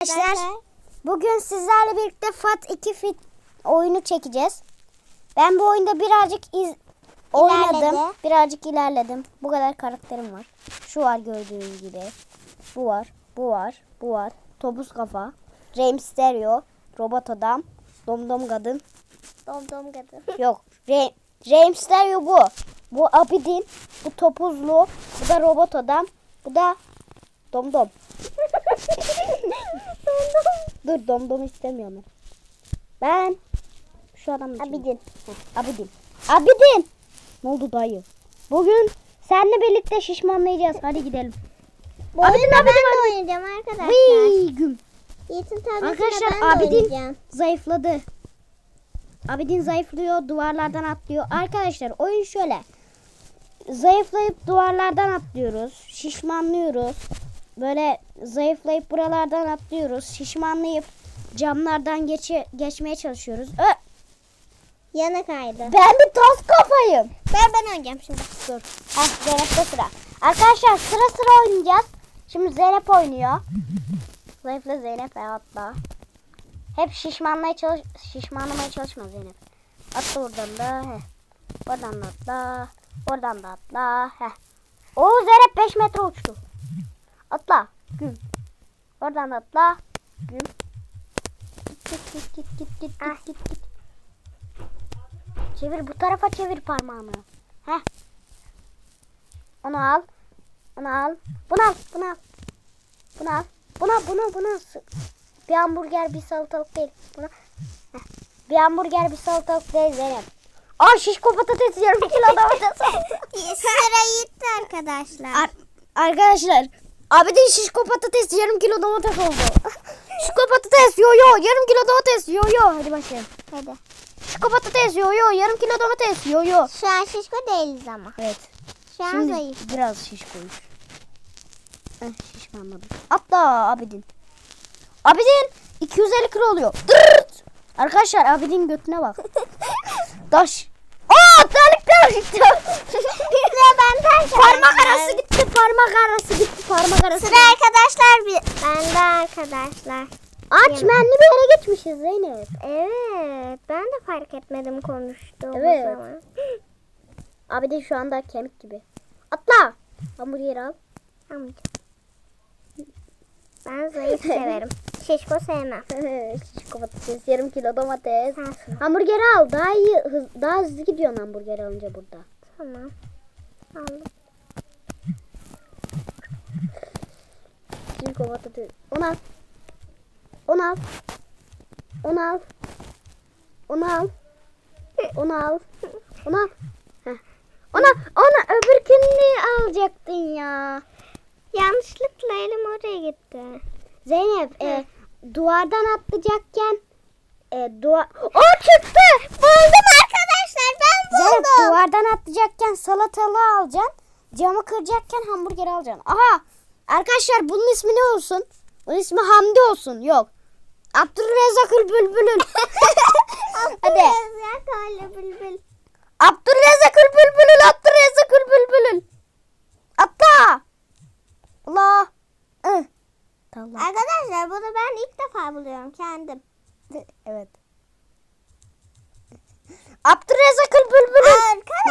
Arkadaşlar bugün sizlerle birlikte Fat 2 Fit oyunu çekeceğiz. Ben bu oyunda birazcık iz oynadım. İlerledi. Birazcık ilerledim. Bu kadar karakterim var. Şu var gördüğünüz gibi. Bu var. Bu var. Bu var. Topuz kafa. Rey Mysterio. Robot adam. Domdom kadın. Dom dom kadın. Yok. Rey, Rey Mysterio bu. Bu Abidin. Bu topuzlu. Bu da robot adam. Bu da Domdom. Dur Domdom istemiyorum. Ben şu adam Abidin. Heh, Abidin. Abidin. Ne oldu dayı? Bugün seninle birlikte şişmanlayacağız. Hadi gidelim. Bu Abidin, oyunda ben Abidin, de oynayacağım arkadaşlar. Vıy, güm. Tabletine Arkadaşlar ben Abidin zayıfladı. Abidin zayıflıyor, duvarlardan atlıyor. Arkadaşlar oyun şöyle. Zayıflayıp duvarlardan atlıyoruz. Şişmanlıyoruz. Böyle zayıflayıp buralardan atlıyoruz. Şişmanlayıp camlardan geçe, geçmeye çalışıyoruz. Ö, Yana kaydı. ben bir toz kafayım. Ben ben oynayacağım şimdi. Dur. Heh, Zeynep'te sıra. Arkadaşlar sıra sıra oynayacağız. Şimdi Zeynep oynuyor. Zayıfla Zeynep ve atla. Hep şişmanlamaya çalış şişmanlamaya çalışma Zeynep. Atla oradan da. Heh. Oradan da atla. Oradan da atla. Heh. Oo Zeynep 5 metre uçtu. Atla. Güm. Oradan da atla. Güm. Git git git git git Ah. git git git. Çevir bu tarafa çevir parmağını. Heh. Onu al. Onu al. Bunu al. Bunu al. Bunu al. Buna buna buna. s- Bir hamburger bir salatalık değil. Buna. Heh. Bir hamburger bir salatalık değil Zeynep. Aa şişko patates yarım kilo domates Sıra Yiğit'ti arkadaşlar. Ar- arkadaşlar abi de şişko patates yarım kilo domates oldu. şişko patates yo yo yarım kilo domates yo yo. Hadi başlayalım. Hadi. Şişko patates yo yo yarım kilo domates yo yo. Şu an şişko değiliz ama. Evet. Şu an Şimdi zayıf. biraz şişkoymuş. Eh şişmanladım. Atla Abidin. Abidin 250 kilo oluyor. Dırt! Arkadaşlar Abidin götüne bak. Taş. Aa terlik terlik. Sıra benden parmak arası gitti parmak arası gitti parmak arası. Sıra arkadaşlar bir. Bende arkadaşlar. Açmenli bir yere geçmişiz Zeynep. Evet. Ben de fark etmedim konuştuğumu Evet. zaman. Abidin şu anda kemik gibi. Atla. Hamburger al. Tamam. Ben zayıf severim. Şişko sevmem. Şişko patates, yarım kilo domates. Sensin. Hamburgeri al. Daha iyi, hız, daha hızlı gidiyorsun hamburger alınca burada. Tamam. Aldım. Şişko patates. Onu al. Onu al. Onu al. Onu al. Onu al. Onu al. Heh. Ona, ona öbürkünü alacaktın ya. Yanlışlıkla elim oraya gitti. Zeynep e, duvardan atlayacakken e, duvar... O çıktı! Buldum arkadaşlar ben Zeynep duvardan atlayacakken salatalığı alacaksın. Camı kıracakken hamburger alacaksın. Aha! Arkadaşlar bunun ismi ne olsun? Bunun ismi Hamdi olsun. Yok. Abdülrezzakül Bülbülül. Hadi. Abdülrezzak öyle bülbül. Abdülrezzakül Bülbülül. Abdülrezzakül Bülbülül. Atla. Allah. Ih. Tamam. Arkadaşlar bunu ben ilk defa buluyorum kendim. Evet.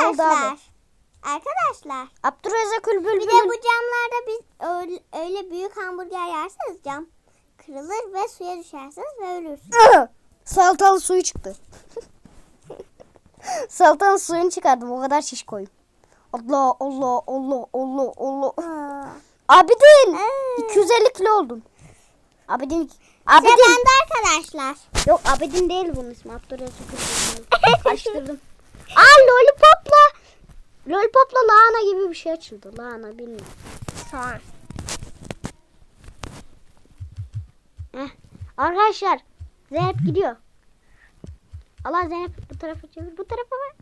Oldu abi? Arkadaşlar. Arkadaşlar. Abdülrezzakül Bir de bu camlarda biz öyle, öyle büyük hamburger yerseniz cam kırılır ve suya düşersiniz ve ölürsünüz. Salatalı suyu çıktı. Salatalı suyunu çıkardım. O kadar şiş koyun. Allah Allah Allah Allah Allah. Abidin. Ee. 250 kilo oldun. Abidin. Abidin. bende arkadaşlar. Yok Abidin değil bunun ismi. Abdülrezzakül Bülbülül. Karıştırdım. Aa lollipopla. Lollipopla lahana gibi bir şey açıldı. Lahana bilmiyorum. Soğan. Heh. Arkadaşlar Zeynep gidiyor. Allah Zeynep bu tarafa çevir. Bu tarafa bak.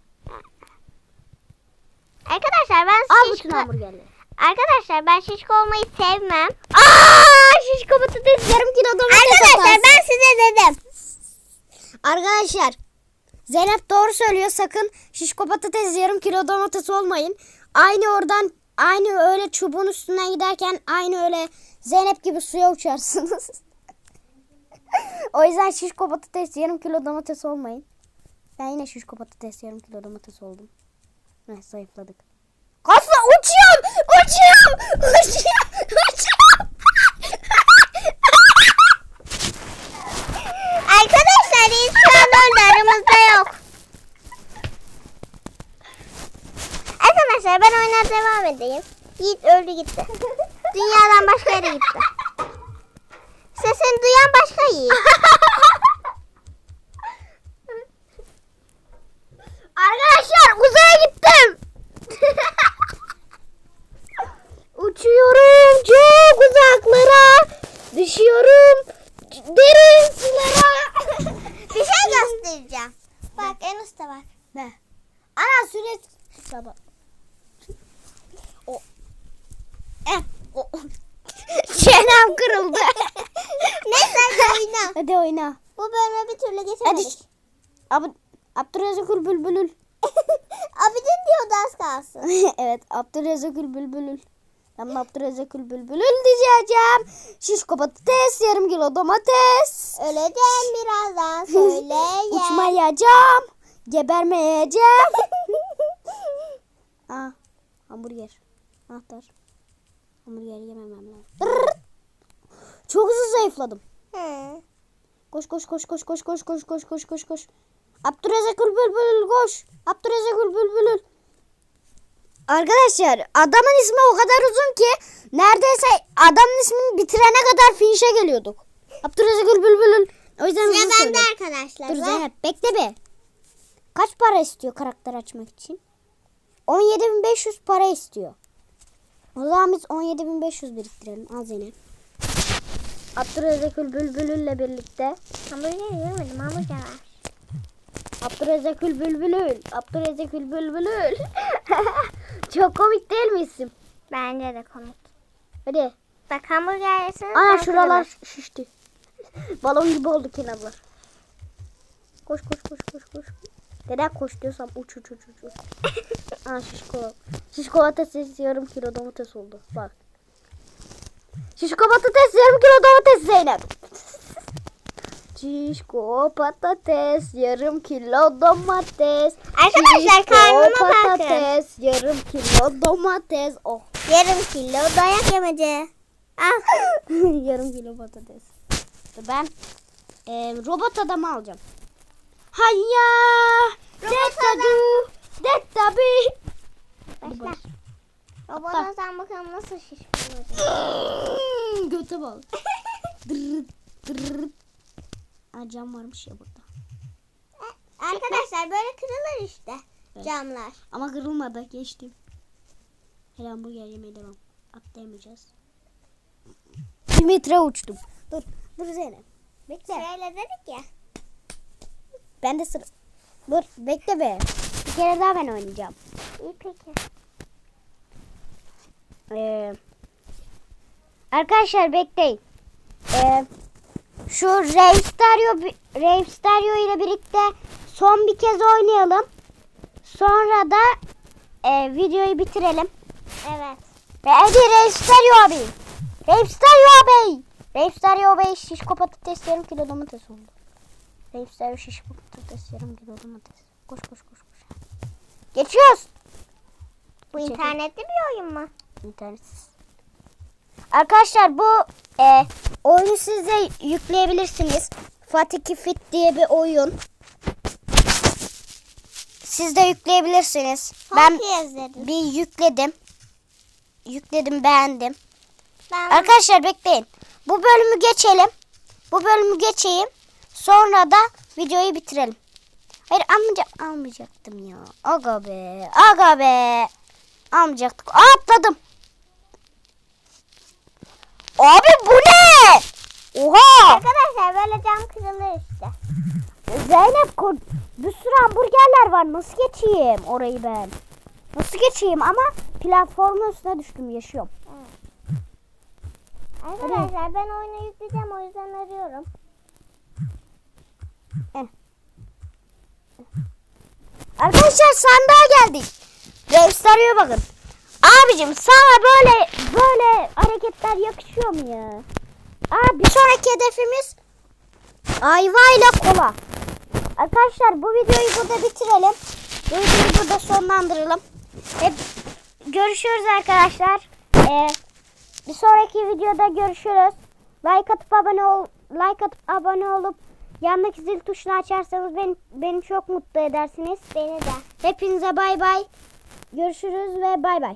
Arkadaşlar ben Al bütün hamburgerleri. Arkadaşlar ben şişko olmayı sevmem. Aa şişko patates yarım kilo domates Arkadaşlar atarsın. ben size dedim. Arkadaşlar Zeynep doğru söylüyor. Sakın şişko patates yarım kilo domates olmayın. Aynı oradan aynı öyle çubuğun üstünden giderken aynı öyle Zeynep gibi suya uçarsınız. o yüzden şişko patates yarım kilo domates olmayın. Ben yine şişko patates yarım kilo domates oldum. Evet zayıfladık. Kasla uçuyorum! Uçuyorum! Uçuyorum! Uçuyorum! Arkadaşlar İslam orada aramızda yok. Arkadaşlar ben oyuna devam edeyim. Yiğit öldü gitti. Dünyadan başka yere gitti. Sesini duyan başka Yiğit. Arkadaşlar uzaya gittim. Uçuyorum çok uzaklara. Düşüyorum derin sulara. Bir şey göstereceğim. Bak en üstte bak. ne? Ana süre sabah. O. Eh, o. Çenem kırıldı. Neyse hadi oyna. Hadi oyna. Bu bölüme bir türlü Hadi. geçemedik. Ab Abdurrezzakül Bülbülül. Abidin diyordu az kalsın. evet Abdurrezzakül Bülbülül. Ben Abdurrezzakül Bülbülül diyeceğim. Şişko patates, yarım kilo domates. Öleceğim birazdan söyle. Uçmayacağım. Gebermeyeceğim. Aa, hamburger. Anahtar. Hamburger yememem lazım. Çok hızlı zayıfladım. Koş koş koş koş koş koş koş koş koş koş koş. Abdurrezzakül Bülbülül koş. Abdurrezzakül Bülbülül. Arkadaşlar adamın ismi o kadar uzun ki neredeyse adamın ismini bitirene kadar finişe geliyorduk. Abdurrezzakül Bülbülül. O yüzden Sıra bende arkadaşlar. Dur. Zeynep bekle be. Kaç para istiyor karakter açmak için? 17.500 para istiyor. O zaman biz 17.500 biriktirelim. Al Zeynep. Abdurrezzakül Bülbülül'le birlikte. Hamburger yemedim hamburger var. Abdurrezzakül Bülbülül. Abdurrezzakül Bülbülül. Çok komik değil mi isim? Bence de komik. Hadi. Bak hamburger yeseniz. Ana şuralar kırılır. şişti. Balon gibi oldu kenarlar. Koş koş koş koş koş. Neden koş diyorsam uç uç uç uç. Aa şişko. Şişko patates yarım kilo domates oldu. Bak. Şişko patates yarım kilo domates Zeynep. Şişko patates yarım kilo domates. Arkadaşlar, karnıma bakın. patates yarım kilo domates. Oh. Yarım kilo dayak yemedi. Al. Yarım kilo patates. Ben e, robot adamı alacağım. Hayya! Dettadu! Dettabi! Başla. Robota sen bakalım nasıl şişman olacak. Göte bak. Dırırıt, dırırıt. Aa, cam varmış ya burada. Arkadaşlar böyle kırılır işte Evet. camlar. Ama kırılmadı. Geçtim. Hele hamburger yemeye devam. Atlayamayacağız. Bir metre uçtum. Dur. Dur Zeynep. Bekle. Şöyle dedik ya. Ben de sıra... Dur bekle be. Bir kere daha ben oynayacağım. İyi peki. Ee, arkadaşlar bekleyin. Ee, şu Rave Stereo, Rave Stereo ile birlikte son bir kez oynayalım. Sonra da e, videoyu bitirelim. Evet. Ve hadi Rave Stereo abi. Rave Stereo abi. Rave Stereo abi şişko patates yarım kilo domates oldu. Rave Stereo şişko patates yarım kilo domates. Koş koş koş koş. Geçiyoruz. Bu Çekil. internetli bir oyun mu? İnternetsiz. Arkadaşlar bu e, oyunu siz de yükleyebilirsiniz. Fatih Fit diye bir oyun. Siz de yükleyebilirsiniz. Ben Ben izledim. bir yükledim. Yükledim beğendim. Ben Arkadaşlar bekleyin. Bu bölümü geçelim. Bu bölümü geçeyim. Sonra da videoyu bitirelim. Hayır almayacak, almayacaktım ya. Aga be. Aga be. Almayacaktık. Aa, atladım. Abi bu ne? Oha. Arkadaşlar böyle cam kırılır işte. Zeynep ko- bir sürü hamburgerler var. Nasıl geçeyim orayı ben? Nasıl geçeyim ama platformun üstüne düştüm yaşıyorum. Arkadaşlar ben oyunu yükleyeceğim o yüzden arıyorum. Arkadaşlar sandığa geldik. Gösteriyor bakın. Abicim sana böyle böyle hareketler yakışıyor mu ya? Aa, bir sonraki hedefimiz Ayva ile kola. Arkadaşlar bu videoyu burada bitirelim. Bu videoyu burada sonlandıralım. Hep görüşürüz arkadaşlar. Ee, bir sonraki videoda görüşürüz. Like atıp abone ol, like atıp abone olup yandaki zil tuşunu açarsanız beni, beni çok mutlu edersiniz. Beni de. Hepinize bay bay. Görüşürüz ve bay bay.